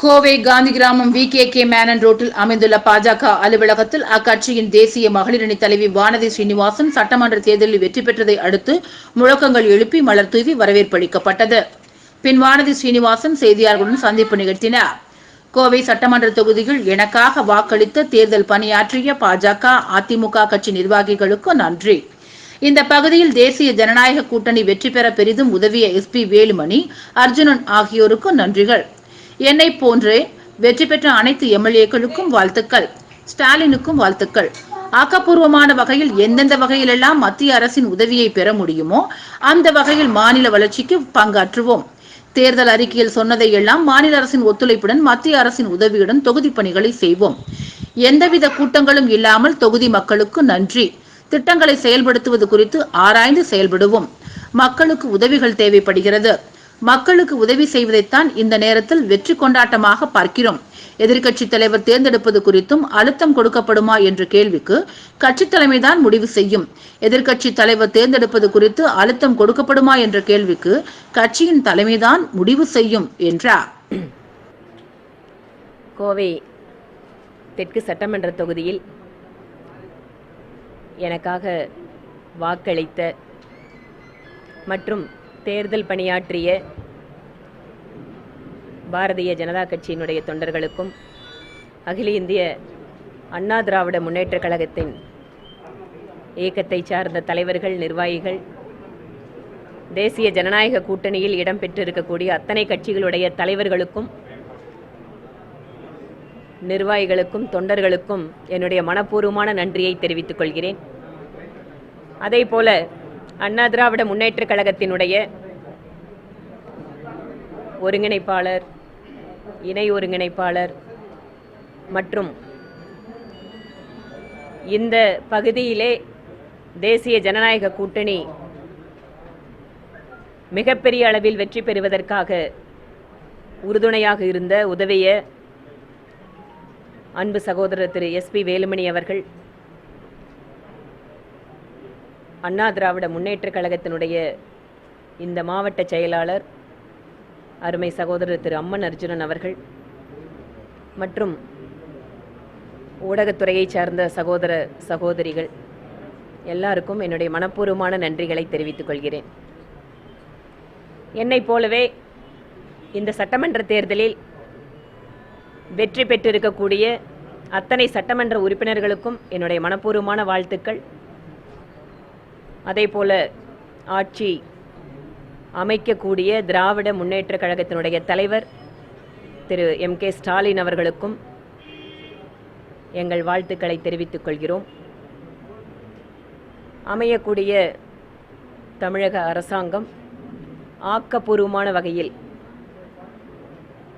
கோவை காந்தி கிராமம் V K K Menon ரோட்டில் அமைந்துள்ள பாஜக அலுவலகத்தில் அக்கட்சியின் தேசிய மகளிரணி தலைவி வானதி ஸ்ரீனிவாசன் சட்டமன்ற தேர்தலில் வெற்றி பெற்றதை அடுத்து முழக்கங்கள் எழுப்பி மலர் தூவி வரவேற்பு அளிக்கப்பட்டது. பின் வானதி ஸ்ரீனிவாசன் செய்தியாளர்களுடன் சந்திப்பு நிகழ்த்தினார். கோவை சட்டமன்ற தொகுதியில் எனக்காக வாக்களித்த தேர்தல் பணியாற்றிய பாஜக அதிமுக கட்சி நிர்வாகிகளுக்கு நன்றி. இந்த பகுதியில் தேசிய ஜனநாயக கூட்டணி வெற்றி பெற பெரிதும் உதவிய எஸ்பி வேலுமணி அர்ஜுனன் ஆகியோருக்கு நன்றிகள். என்னை போன்றே வெற்றி பெற்ற அனைத்து எம்எல்ஏக்களுக்கும் வாழ்த்துக்கள். ஸ்டாலினுக்கும் வாழ்த்துக்கள். ஆக்கப்பூர்வமான வகையில் எந்தெந்த வகையிலெல்லாம் மத்திய அரசின் உதவியை பெற முடியுமோ அந்த வகையில் மாநில வளர்ச்சிக்கு பங்காற்றுவோம். தேர்தல் அறிக்கையில் சொன்னதை எல்லாம் மாநில அரசின் ஒத்துழைப்புடன் மத்திய அரசின் உதவியுடன் தொகுதி பணிகளை செய்வோம். எந்தவித கூட்டங்களும் இல்லாமல் தொகுதி மக்களுக்கு நன்றி. திட்டங்களை செயல்படுத்துவது குறித்து ஆராய்ந்து செயல்படுவோம். மக்களுக்கு உதவிகள் தேவைப்படுகிறது. மக்களுக்கு உதவி செய்வதைத்தான் இந்த நேரத்தில் வெற்றி கொண்டாட்டமாக பார்க்கிறோம். எதிர்க்கட்சி தலைவர் தேர்ந்தெடுப்பது குறித்தும் அழுத்தம் கொடுக்கப்படுமா என்ற கேள்விக்கு கட்சி தலைமைதான் முடிவு செய்யும். எதிர்க்கட்சி தலைவர் தேர்ந்தெடுப்பது குறித்து அழுத்தம் கொடுக்கப்படுமா என்ற கேள்விக்கு கட்சியின் தலைமைதான் முடிவு செய்யும் என்றார். கோவை தெற்கு சட்டமன்ற தொகுதியில் எனக்காக வாக்களித்த மற்றும் தேர்தல் பணியாற்றிய பாரதிய ஜனதா கட்சியினுடைய தொண்டர்களுக்கும் அகில இந்திய அண்ணா திராவிட முன்னேற்றக் கழகத்தின் இயக்கத்தை சார்ந்த தலைவர்கள் நிர்வாகிகள் தேசிய ஜனநாயக கூட்டணியில் இடம்பெற்றிருக்கக்கூடிய அத்தனை கட்சிகளுடைய தலைவர்களுக்கும் நிர்வாகிகளுக்கும் தொண்டர்களுக்கும் என்னுடைய மனப்பூர்வமான நன்றியை தெரிவித்துக் கொள்கிறேன். அதே போல அண்ணா திராவிட முன்னேற்றக் கழகத்தினுடைய ஒருங்கிணைப்பாளர் இணை ஒருங்கிணைப்பாளர் மற்றும் இந்த பகுதியிலே தேசிய ஜனநாயக கூட்டணி மிகப்பெரிய அளவில் வெற்றி பெறுவதற்காக உறுதுணையாக இருந்த உதவிய அன்பு சகோதரர் திரு எஸ்பி வேலுமணி அவர்கள் அண்ணா திராவிட முன்னேற்றக் கழகத்தினுடைய இந்த மாவட்ட செயலாளர் அருமை சகோதரர் திரு அம்மன் அர்ஜுனன் அவர்கள் மற்றும் ஊடகத்துறையை சார்ந்த சகோதர சகோதரிகள் எல்லாருக்கும் என்னுடைய மனப்பூர்வமான நன்றிகளை தெரிவித்துக் கொள்கிறேன். என்னைப் போலவே இந்த சட்டமன்ற தேர்தலில் வெற்றி பெற்றிருக்கக்கூடிய அத்தனை சட்டமன்ற உறுப்பினர்களுக்கும் என்னுடைய மனப்பூர்வமான வாழ்த்துக்கள். அதே போல ஆட்சி அமைக்கக்கூடிய திராவிட முன்னேற்றக் கழகத்தினுடைய தலைவர் திரு எம் கே ஸ்டாலின் அவர்களுக்கும் எங்கள் வாழ்த்துக்களை தெரிவித்துக் கொள்கிறோம். அமையக்கூடிய தமிழக அரசாங்கம் ஆக்கப்பூர்வமான வகையில்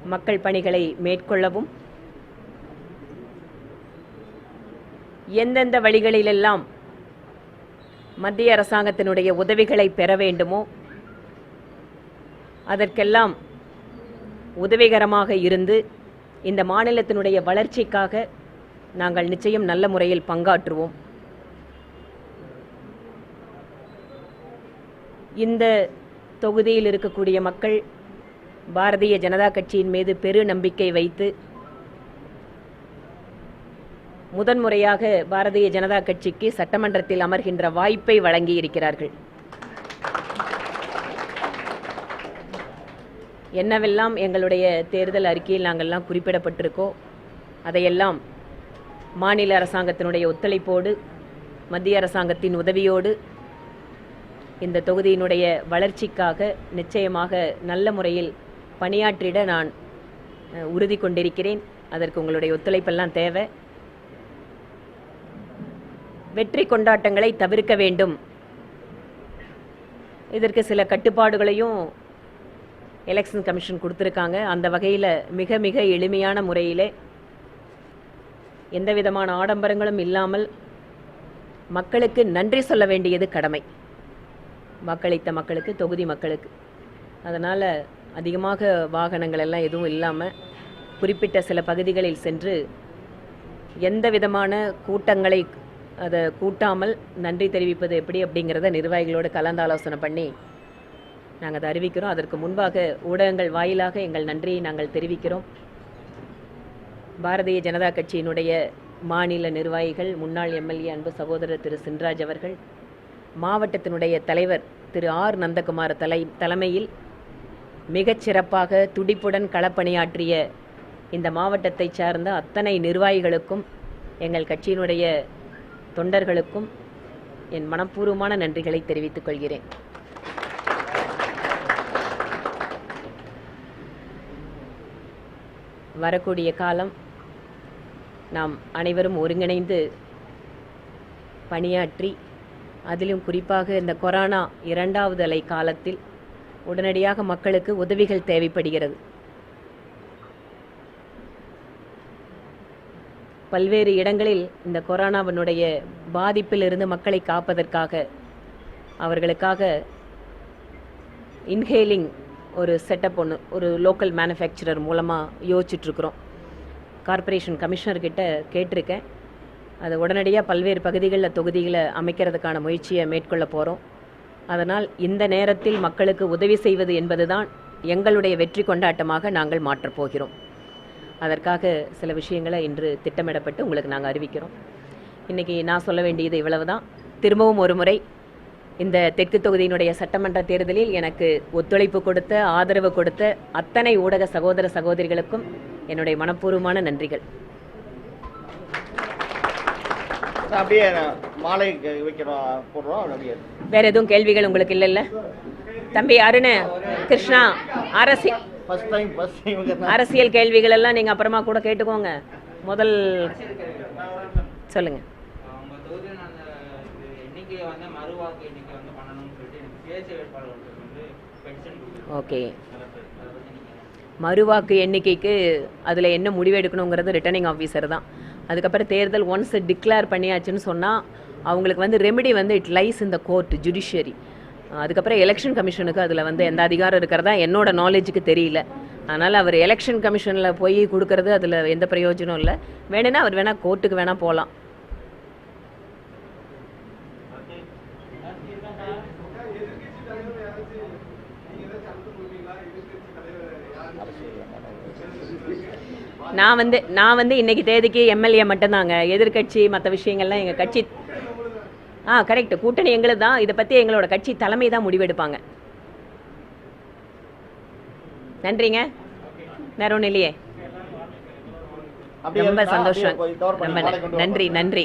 மக்கள் பணிகளை மேற்கொள்ளவும் எந்தெந்த வழிகளிலெல்லாம் மத்திய அரசாங்கத்தினுடைய உதவிகளை பெற வேண்டுமோ அதற்கெல்லாம் உதவிகரமாக இருந்து இந்த மாநிலத்தினுடைய வளர்ச்சிக்காக நாங்கள் நிச்சயம் நல்ல முறையில் பங்காற்றுவோம். இந்த தொகுதியில் இருக்கக்கூடிய மக்கள் பாரதிய ஜனதா கட்சியின் மீது பெரு நம்பிக்கை வைத்து முதன்முறையாக பாரதிய ஜனதா கட்சிக்கு சட்டமன்றத்தில் அமர்கின்ற வாய்ப்பை வழங்கி என்னவெல்லாம் எங்களுடைய தேர்தல் அறிக்கையில் நாங்கள்லாம் குறிப்பிடப்பட்டிருக்கோ அதையெல்லாம் மாநில அரசாங்கத்தினுடைய ஒத்துழைப்போடு மத்திய அரசாங்கத்தின் உதவியோடு இந்த தொகுதியினுடைய வளர்ச்சிக்காக நிச்சயமாக நல்ல முறையில் பணியாற்றிட நான் உறுதி கொண்டிருக்கிறேன். அதற்கு உங்களுடைய ஒத்துழைப்பெல்லாம் தேவை. வெற்றி கொண்டாட்டங்களை தவிர்க்க வேண்டும். இதற்கு சில கட்டுப்பாடுகளையும் எலெக்ஷன் கமிஷன் கொடுத்துருக்காங்க. அந்த வகையில் மிக மிக எளிமையான முறையிலே எந்த விதமான ஆடம்பரங்களும் இல்லாமல் மக்களுக்கு நன்றி சொல்ல வேண்டியது கடமை. வாக்களித்த மக்களுக்கு தொகுதி மக்களுக்கு. அதனால் அதிகமாக வாகனங்கள் எல்லாம் எதுவும் இல்லாமல் குறிப்பிட்ட சில பகுதிகளில் சென்று எந்த விதமான கூட்டங்களை அதை கூட்டாமல் நன்றி தெரிவிப்பது எப்படி அப்படிங்கிறத நிர்வாகிகளோடு கலந்தாலோசனை பண்ணி நாங்கள் அதை அறிவிக்கிறோம். அதற்கு முன்பாக ஊடகங்கள் வாயிலாக எங்கள் நன்றியை நாங்கள் தெரிவிக்கிறோம். பாரதிய ஜனதா கட்சியினுடைய மாநில நிர்வாகிகள் முன்னாள் எம்எல்ஏ அன்பு சகோதரர் திரு சின்ராஜ் அவர்கள் மாவட்டத்தினுடைய தலைவர் திரு ஆர் நந்தகுமார் தலை தலைமையில் மிகச்சிறப்பாக துடிப்புடன் களப்பணியாற்றிய இந்த மாவட்டத்தைச் சார்ந்த அத்தனை நிர்வாகிகளுக்கும் எங்கள் கட்சியினுடைய தொண்டர்களுக்கும் என் மனப்பூர்வமான நன்றிகளை தெரிவித்துக் கொள்கிறேன். வரக்கூடிய காலம் நாம் அனைவரும் ஒருங்கிணைந்து பணியாற்றி அதிலும் குறிப்பாக இந்த கொரோனா இரண்டாவது அலை காலத்தில் உடனடியாக மக்களுக்கு உதவிகள் தேவைப்படுகிறது. பல்வேறு இடங்களில் இந்த கொரோனாவினுடைய பாதிப்பிலிருந்து மக்களை காப்பதற்காக அவர்களுக்காக இன்ஹேலிங் ஒரு செட்டப் ஒன்று ஒரு லோக்கல் மேனுஃபேக்சரர் மூலமாக யோசிச்சுட்ருக்குறோம். கார்ப்பரேஷன் கமிஷனர்கிட்ட கேட்டிருக்கேன். அது உடனடியாக பல்வேறு பகுதிகளில் தொகுதிகளை அமைக்கிறதுக்கான முயற்சியை மேற்கொள்ள போகிறோம் அதனால் இந்த நேரத்தில் மக்களுக்கு உதவி செய்வது என்பதுதான் எங்களுடைய வெற்றி கொண்டாட்டமாக நாங்கள் மாற்றப் போகிறோம். அதற்காக சில விஷயங்களை இன்று திட்டமிடப்பட்டு உங்களுக்கு நாங்கள் அறிவிக்கிறோம். இன்றைக்கி நான் சொல்ல வேண்டியது இவ்வளவு தான் திரும்பவும் ஒரு முறை இந்த தெற்கு தொகுதியினுடைய சட்டமன்ற தேர்தலில் எனக்கு ஒத்துழைப்பு கொடுத்த ஆதரவு கொடுத்த அத்தனை ஊடக சகோதர சகோதரிகளுக்கும் என்னுடைய மனப்பூர்வமான நன்றிகள். அப்படியே மாலை வைக்கிறோம் போடுறோம் வேற எதுவும் கேள்விகள் உங்களுக்கு இல்லைல்ல? தம்பி அருண் கிருஷ்ணா அரசியல் அரசியல் கேள்விகள் எல்லாம் நீங்கள் அப்புறமா கூட கேட்டுக்கோங்க. முதல் சொல்லுங்கள் எண்ணிக்கையை வந்து மறுவாக்கு எண்ணிக்கை வந்து பண்ணணும்னு சொல்லிட்டு எனக்கு சுயேட்சை வேட்பாளர் ஒருத்தர் வந்து கொடுத்துருக்காங்க. ஓகே. மறுவாக்கு எண்ணிக்கைக்கு அதில் என்ன முடிவு எடுக்கணுங்கிறது ரிட்டர்னிங் ஆஃபீஸர் தான். அதுக்கப்புறம் தேர்தல் ஒன்ஸ் டிக்ளேர் பண்ணியாச்சுன்னு சொன்னால் அவங்களுக்கு வந்து ரெமெடி வந்து இட் லைஸ் இந்த கோர்ட் ஜுடிஷியரி அதுக்கப்புறம் எலெக்ஷன் கமிஷனுக்கு அதில் வந்து எந்த அதிகாரம் இருக்கிறதா என்னோட நாலேஜுக்கு தெரியல. அதனால் அவர் எலெக்ஷன் கமிஷனில் போய் கொடுக்கறது அதில் எந்த பிரயோஜனம் இல்லை. வேணும்னா அவர் வேணால் கோர்ட்டுக்கு வேணால் போகலாம் நான் வந்து நான் வந்து இன்னைக்கு தேதிக்கு எம்எல்ஏ மட்டும்தாங்க. எதிர்க்கட்சி மற்ற விஷயங்கள்லாம் எங்கள் கட்சி ஆ கரெக்ட் கூட்டணி எங்களுது தான். இதை பற்றி எங்களோட கட்சி தலைமை தான் முடிவெடுப்பாங்க. நன்றிங்க. வேற ஒன்றும் இல்லையே ரொம்ப? சந்தோஷம். ரொம்ப. நன்றி. நன்றி.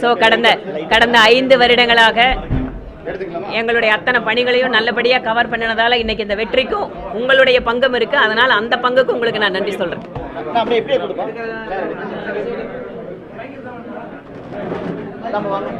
ஸோ கடந்த கடந்த ஐந்து வருடங்களாக எங்களுடைய அத்தனை பணிகளையும் நல்லபடியாக கவர் பண்ணினதால இன்னைக்கு இந்த வெற்றிக்கும் உங்களுடைய பங்கும் இருக்கு. அதனால அந்த பங்குக்கு உங்களுக்கு நான் நன்றி சொல்றேன். அப்படியே நம்ம வாங்க.